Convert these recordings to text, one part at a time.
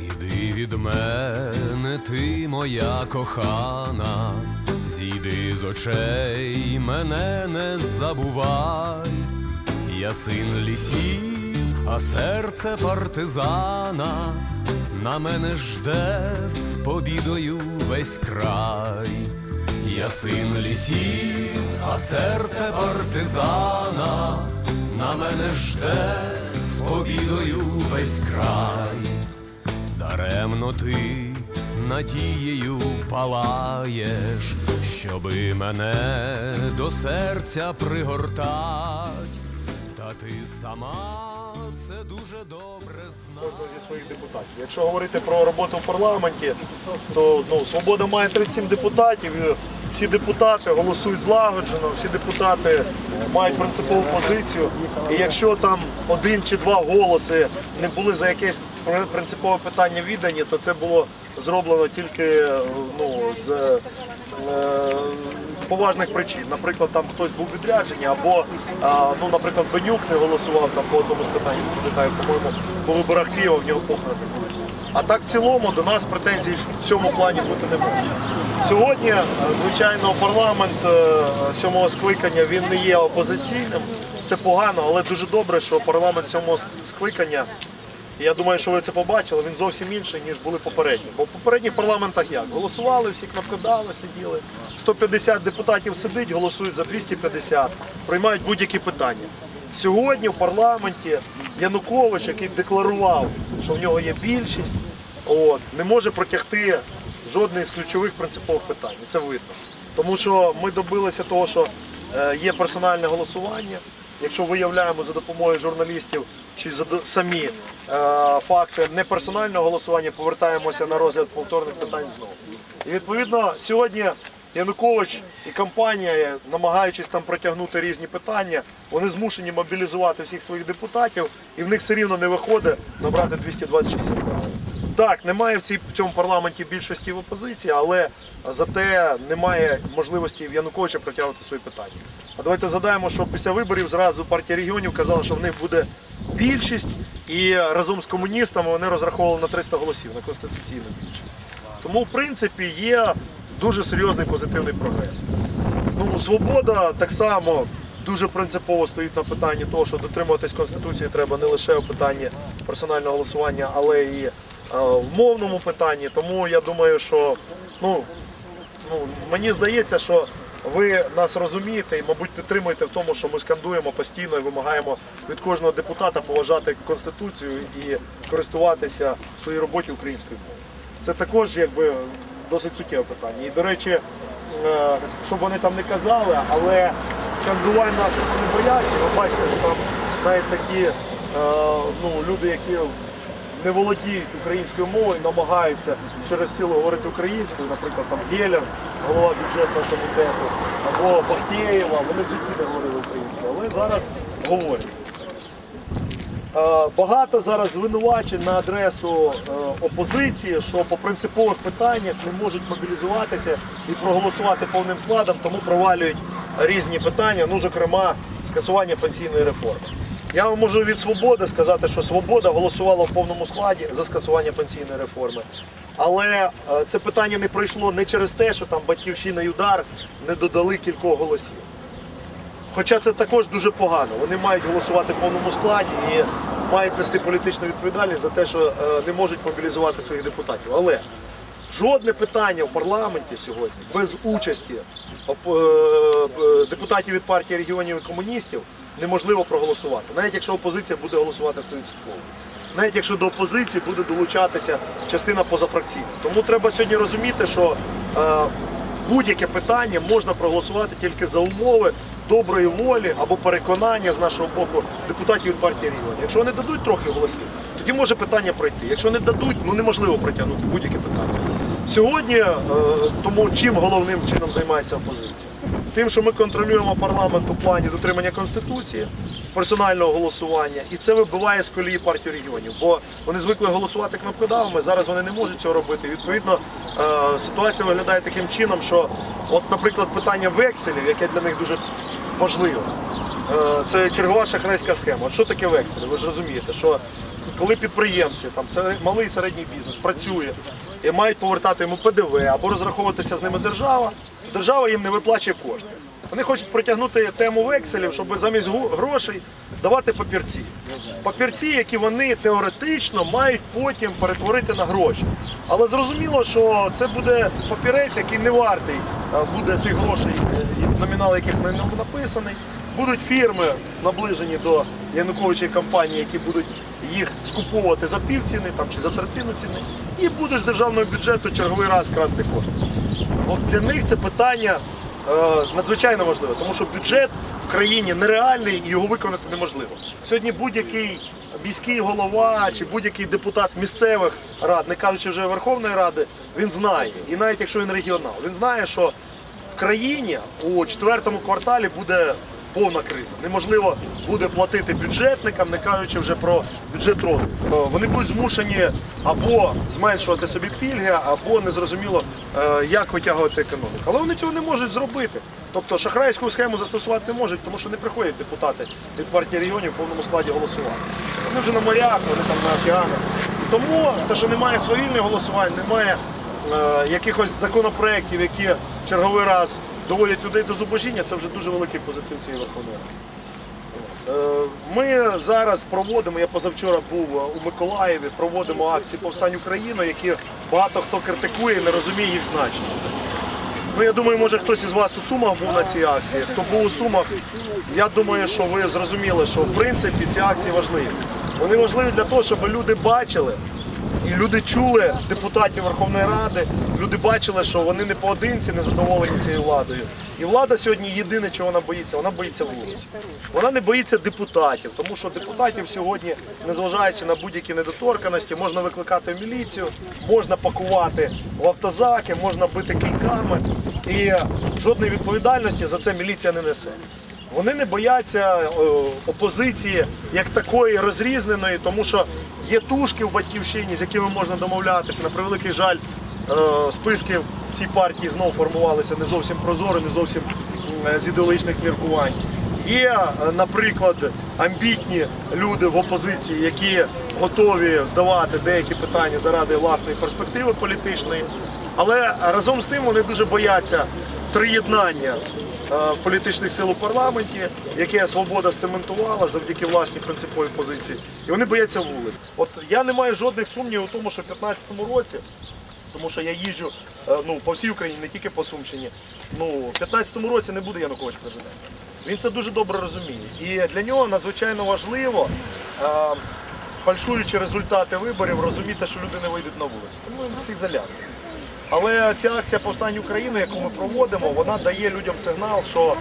Іди від мене, ти моя кохана, зійди з очей, мене не забувай, я син лісів, а серце партизана, на мене жде з побідою весь край. Я син лісів, а серце партизана, на мене жде з побідою весь край. Даремно ти надією палаєш, щоби мене до серця пригортать, та ти сама це дуже добре знаєш. зі своїх депутатів. Якщо говорити про роботу в парламенті, то ну, Свобода має 37 депутатів. Всі депутати голосують злагоджено, всі депутати мають принципову позицію. І якщо там один чи два голоси не були за якесь принципове питання віддані, то це було зроблено тільки е, ну, з е, поважних причин. Наприклад, там хтось був відряджений, або, а, ну, наприклад, Бенюк не голосував там по одному з питань, по-моєму, по виборах Києва в нього похорони були. А так в цілому до нас претензій в цьому плані бути не може. Сьогодні, е, звичайно, парламент е, сьомого скликання він не є опозиційним. Це погано, але дуже добре, що парламент сьомого ск- скликання я думаю, що ви це побачили. Він зовсім інший, ніж були попередні. Бо в попередніх парламентах як? Голосували, всі кнопкодали, сиділи. 150 депутатів сидить, голосують за 250, приймають будь-які питання. Сьогодні в парламенті Янукович, який декларував, що в нього є більшість, от, не може протягти жодне з ключових принципових питань. Це видно. Тому що ми добилися того, що е, є персональне голосування. Якщо виявляємо за допомогою журналістів чи за самі е, факти неперсонального голосування, повертаємося на розгляд повторних питань знову. І відповідно сьогодні Янукович і компанія, намагаючись там протягнути різні питання, вони змушені мобілізувати всіх своїх депутатів, і в них все рівно не виходить набрати 226 правил. Так, немає в цій в цьому парламенті більшості в опозиції, але зате немає можливості в Януковича протягувати свої питання. А давайте згадаємо, що після виборів зразу партія регіонів казала, що в них буде більшість, і разом з комуністами вони розраховували на 300 голосів на конституційну більшість. Тому, в принципі, є дуже серйозний позитивний прогрес. Ну, свобода так само дуже принципово стоїть на питанні того, що дотримуватись Конституції треба не лише у питанні персонального голосування, але і е, в мовному питанні. Тому я думаю, що ну, ну, мені здається, що ви нас розумієте і, мабуть, підтримуєте в тому, що ми скандуємо постійно і вимагаємо від кожного депутата поважати Конституцію і користуватися в своїй роботі українською мовою. Це також якби досить суттєве питання. І, до речі, е, щоб вони там не казали, але скандувань наших вони бояться. Ви бачите, що там навіть такі е, ну, люди, які не володіють українською мовою, намагаються через силу говорити українською, наприклад, там Гелер, голова бюджетного комітету, або Бахтєєва, вони в житті не говорили українською, але зараз говорять. Е, Багато зараз звинувачень на адресу е, опозиції, що по принципових питаннях не можуть мобілізуватися і проголосувати повним складом, тому провалюють різні питання, ну зокрема скасування пенсійної реформи. Я вам можу від свободи сказати, що свобода голосувала в повному складі за скасування пенсійної реформи. Але е, це питання не пройшло не через те, що там батьківщина і удар не додали кількох голосів. Хоча це також дуже погано. Вони мають голосувати в повному складі і мають нести політичну відповідальність за те, що е, не можуть мобілізувати своїх депутатів. Але жодне питання в парламенті сьогодні без участі е, е, депутатів від партії регіонів і комуністів неможливо проголосувати, навіть якщо опозиція буде голосувати 100%. Навіть якщо до опозиції буде долучатися частина позафракційна. Тому треба сьогодні розуміти, що будь-яке питання можна проголосувати тільки за умови доброї волі або переконання з нашого боку депутатів від партії регіонів. Якщо вони дадуть трохи голосів, тоді може питання пройти. Якщо не дадуть, ну неможливо протягнути будь-яке питання. Сьогодні е, тому чим головним чином займається опозиція? Тим, що ми контролюємо парламент у плані дотримання конституції, персонального голосування, і це вибиває з колії партію регіонів. Бо вони звикли голосувати кнопкодавами, зараз вони не можуть цього робити. Відповідно, е, ситуація виглядає таким чином, що, от, наприклад, питання векселів, яке для них дуже важливе. Е, Це чергова шахрайська схема. Що таке векселі? Ви ж розумієте, що коли підприємці, там малий і середній бізнес працює і мають повертати йому ПДВ або розраховуватися з ними держава, держава їм не виплачує кошти. Вони хочуть протягнути тему векселів, щоб замість грошей давати папірці. Папірці, які вони теоретично мають потім перетворити на гроші. Але зрозуміло, що це буде папірець, який не вартий е, буде тих грошей, е, номінал яких на ньому написаний. Будуть фірми наближені до Януковичої компанії, які будуть їх скуповувати за пів ціни там, чи за третину ціни, і будуть з державного бюджету черговий раз красти кошти. От для них це питання надзвичайно важливе, тому що бюджет в країні нереальний і його виконати неможливо. Сьогодні будь-який міський голова чи будь-який депутат місцевих рад, не кажучи вже Верховної Ради, він знає. І навіть якщо він регіонал, він знає, що в країні у четвертому кварталі буде повна криза. Неможливо буде платити бюджетникам, не кажучи вже про бюджет розвитку. Е, Вони будуть змушені або зменшувати собі пільги, або незрозуміло, е, як витягувати економіку. Але вони цього не можуть зробити. Тобто шахрайську схему застосувати не можуть, тому що не приходять депутати від партії регіонів в повному складі голосувати. Вони вже на морях, вони там на океанах. Тому те, що немає свавільних голосувань, немає е, якихось законопроєктів, які черговий раз доводять людей до зубожіння, це вже дуже великий позитив цієї Верховної Ради. Е, Ми зараз проводимо, я позавчора був е, у Миколаєві, проводимо акції Повстань Україну, які багато хто критикує і не розуміє їх значення. Ну, я думаю, може хтось із вас у Сумах був на цій акції. Хто був у Сумах, я думаю, що ви зрозуміли, що в принципі ці акції важливі. Вони важливі для того, щоб люди бачили і люди чули депутатів Верховної Ради, люди бачили, що вони не поодинці не задоволені цією владою. І влада сьогодні єдине, чого вона боїться, вона боїться вулиці. Вона не боїться депутатів, тому що депутатів сьогодні, незважаючи на будь-які недоторканості, можна викликати в міліцію, можна пакувати в автозаки, можна бити кийками. І жодної відповідальності за це міліція не несе. Вони не бояться е, опозиції як такої розрізненої, тому що є тушки в батьківщині, з якими можна домовлятися. На превеликий жаль, е, списки в цій партії знову формувалися не зовсім прозоро, не зовсім з ідеологічних міркувань. Є, е, наприклад, амбітні люди в опозиції, які готові здавати деякі питання заради власної перспективи політичної, але разом з тим вони дуже бояться приєднання е, політичних сил у парламенті, яке свобода сцементувала завдяки власній принциповій позиції, і вони бояться вулиць. От я не маю жодних сумнівів у тому, що в 2015 році, тому що я їжджу е, ну, по всій Україні, не тільки по Сумщині, ну, в 2015 році не буде Янукович президентом. Він це дуже добре розуміє. І для нього надзвичайно важливо, е, фальшуючи результати виборів, розуміти, що люди не вийдуть на вулицю. Тому він всіх залякує. Але ця акція повстань України, яку ми проводимо, вона дає людям сигнал, що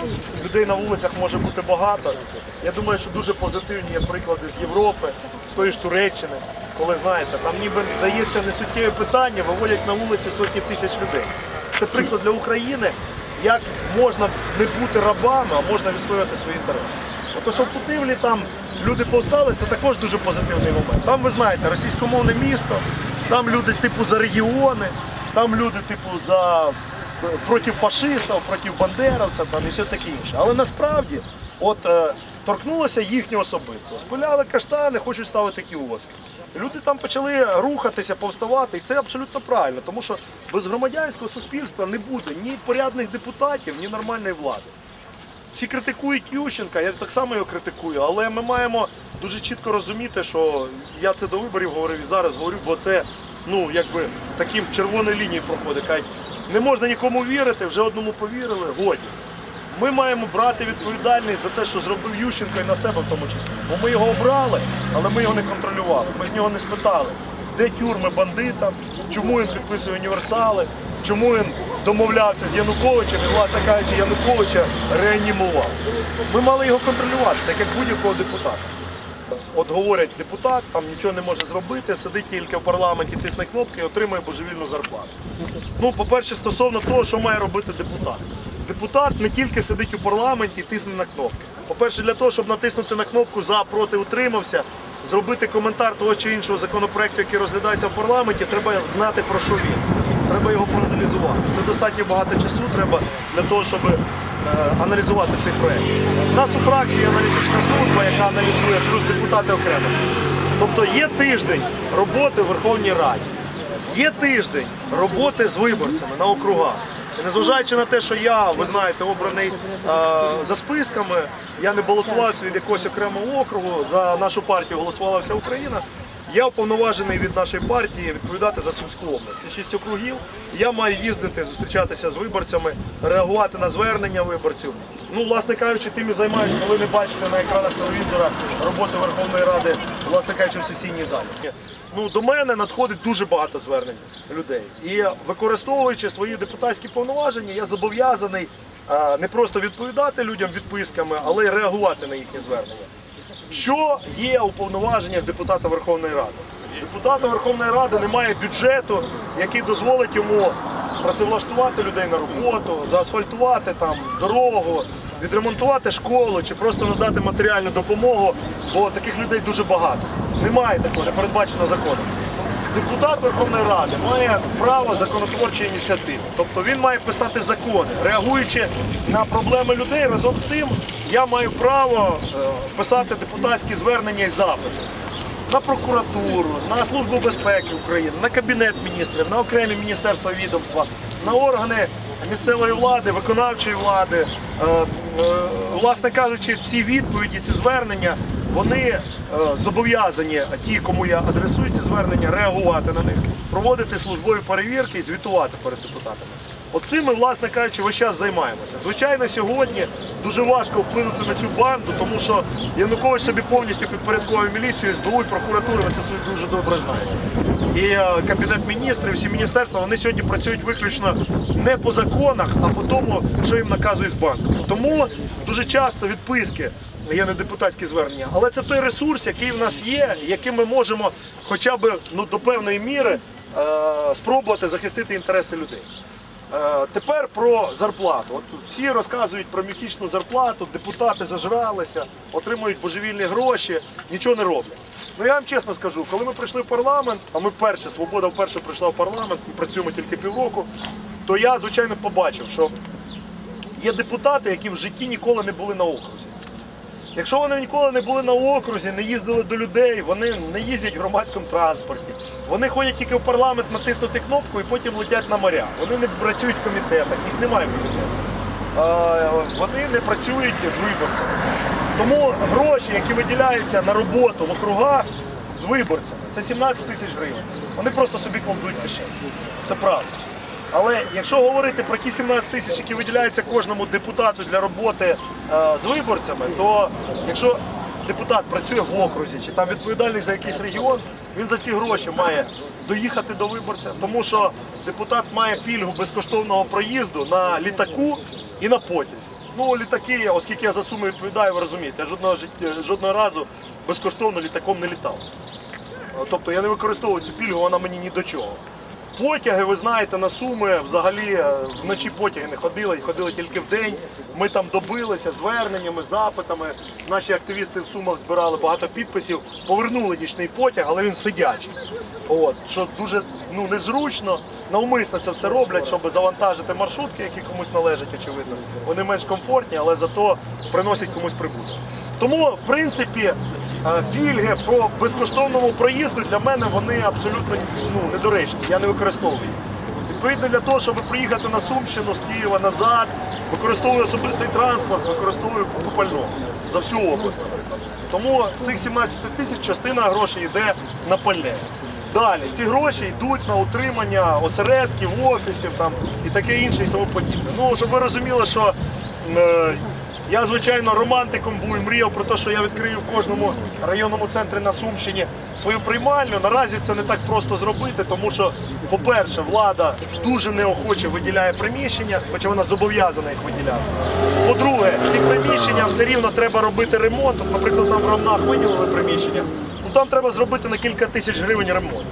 людей на вулицях може бути багато. Я думаю, що дуже позитивні є приклади з Європи, з тої ж Туреччини, коли знаєте, там ніби здається несуттєве питання, виводять на вулиці сотні тисяч людей. Це приклад для України, як можна не бути рабами, а можна відстоювати свої інтереси. Ото що в Путивлі там люди повстали, це також дуже позитивний момент. Там ви знаєте, російськомовне місто, там люди типу за регіони, там люди типу за проти фашистів, проти бандеровців там, і все таке інше. Але насправді, от е, торкнулося їхнє особисто. Спиляли каштани, хочуть ставити кіоски. Люди там почали рухатися, повставати, і це абсолютно правильно, тому що без громадянського суспільства не буде ні порядних депутатів, ні нормальної влади. Всі критикують Ющенка, я так само його критикую, але ми маємо дуже чітко розуміти, що я це до виборів говорив і зараз говорю, бо це ну якби таким червоною лінією проходить. Кажуть, не можна нікому вірити, вже одному повірили, годі. Ми маємо брати відповідальність за те, що зробив Ющенко і на себе в тому числі. Бо ми його обрали, але ми його не контролювали. Ми з нього не спитали, де тюрми бандитам, чому він підписує універсали, чому він домовлявся з Януковичем і, власне кажучи, Януковича реанімував. Ми мали його контролювати, так як будь-якого депутата. От говорять, депутат там нічого не може зробити, сидить тільки в парламенті, тисне кнопки і отримує божевільну зарплату. Ну, по-перше, стосовно того, що має робити депутат. Депутат не тільки сидить у парламенті і тисне на кнопки. По-перше, для того, щоб натиснути на кнопку за, проти, утримався, зробити коментар того чи іншого законопроекту, який розглядається в парламенті, треба знати про що він. Треба його проаналізувати. Це достатньо багато часу треба для того, щоб аналізувати цей проект. У нас у фракції аналітична служба, яка аналізує плюс депутати окремо. Тобто є тиждень роботи в Верховній Раді, є тиждень роботи з виборцями на округах. І незважаючи на те, що я, ви знаєте, обраний е, за списками, я не балотувався від якогось окремого округу, за нашу партію голосувала вся Україна. Я уповноважений від нашої партії відповідати за Сумську область. Це шість округів. Я маю їздити, зустрічатися з виборцями, реагувати на звернення виборців. Ну, власне кажучи, тим і займаюся, коли не бачите на екранах телевізора роботи Верховної Ради, власне кажучи, в сесійній залі. Ну, до мене надходить дуже багато звернень людей. І використовуючи свої депутатські повноваження, я зобов'язаний е, не просто відповідати людям відписками, але й реагувати на їхні звернення. Що є у повноваженнях депутата Верховної Ради? Депутата Верховної Ради немає бюджету, який дозволить йому працевлаштувати людей на роботу, заасфальтувати там дорогу, відремонтувати школу чи просто надати матеріальну допомогу, бо таких людей дуже багато. Немає такого, не передбачено законом. Депутат Верховної Ради має право законотворчої ініціативи. Тобто він має писати закони, реагуючи на проблеми людей. Разом з тим я маю право е, писати депутатські звернення і запити на прокуратуру, на Службу безпеки України, на Кабінет міністрів, на окремі міністерства відомства, на органи місцевої влади, виконавчої влади. Е, е, Власне кажучи, ці відповіді, ці звернення, вони е, зобов'язані ті, кому я адресую ці звернення, реагувати на них, проводити службові перевірки і звітувати перед депутатами. Оцим ми, власне кажучи, весь час займаємося. Звичайно, сьогодні дуже важко вплинути на цю банду, тому що Янукович собі повністю підпорядковує міліцію, СБУ і прокуратуру, ви це дуже добре знаєте. І е, Кабінет міністрів, всі міністерства, вони сьогодні працюють виключно не по законах, а по тому, що їм наказують з банку. Тому дуже часто відписки є не депутатські звернення, але це той ресурс, який в нас є, яким ми можемо хоча б ну, до певної міри е, спробувати захистити інтереси людей. Е, Тепер про зарплату. От всі розказують про міфічну зарплату, депутати зажралися, отримують божевільні гроші, нічого не роблять. Ну я вам чесно скажу, коли ми прийшли в парламент, а ми вперше, свобода вперше прийшла в парламент, ми працюємо тільки півроку, то я, звичайно, побачив, що є депутати, які в житті ніколи не були на окрузі. Якщо вони ніколи не були на окрузі, не їздили до людей, вони не їздять в громадському транспорті. Вони ходять тільки в парламент натиснути кнопку і потім летять на моря. Вони не працюють в комітетах, їх немає в комітетах. Вони не працюють з виборцями. Тому гроші, які виділяються на роботу в округах з виборцями, це 17 тисяч гривень. Вони просто собі кладуть кишені. Це правда. Але якщо говорити про ті 17 тисяч, які виділяються кожному депутату для роботи е, з виборцями, то якщо депутат працює в окрузі чи там відповідальний за якийсь регіон, він за ці гроші має доїхати до виборця, тому що депутат має пільгу безкоштовного проїзду на літаку і на потязі. Ну, літаки, оскільки я за суми відповідаю, ви розумієте, я жодного жодного разу безкоштовно літаком не літав. Тобто я не використовую цю пільгу, вона мені ні до чого. Потяги, ви знаєте, на Суми взагалі е, вночі потяги не ходили, ходили тільки в день. Ми там добилися зверненнями, запитами. Наші активісти в Сумах збирали багато підписів, повернули нічний потяг, але він сидячий. От, що дуже ну, незручно, навмисно це все роблять, щоб завантажити маршрутки, які комусь належать, очевидно. Вони менш комфортні, але зато приносять комусь прибуток. Тому, в принципі, е, пільги по безкоштовному проїзду для мене вони абсолютно ну, недоречні. Я не використовую. їх. Відповідно, для того, щоб приїхати на Сумщину з Києва назад, використовую особистий транспорт, використовую купу пального за всю область, наприклад. Тому з цих 17 тисяч частина грошей йде на пальне. Далі ці гроші йдуть на утримання осередків, офісів там і таке інше, і тому подібне. Ну, щоб ви розуміли, що е, я, звичайно, романтиком був і мріяв про те, що я відкрию в кожному районному центрі на Сумщині свою приймальню. Наразі це не так просто зробити, тому що, по-перше, влада дуже неохоче виділяє приміщення, хоча вона зобов'язана їх виділяти. По-друге, ці приміщення все рівно треба робити ремонт. Наприклад, нам в Ромнах виділили приміщення. Там треба зробити на кілька тисяч гривень ремонт.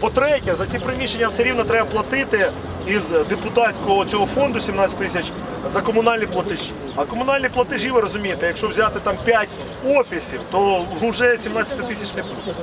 По-третє, за ці приміщення все рівно треба платити із депутатського цього фонду 17 тисяч за комунальні платежі. А комунальні платежі, ви розумієте, якщо взяти там 5 офісів, то вже 17 тисяч не буде.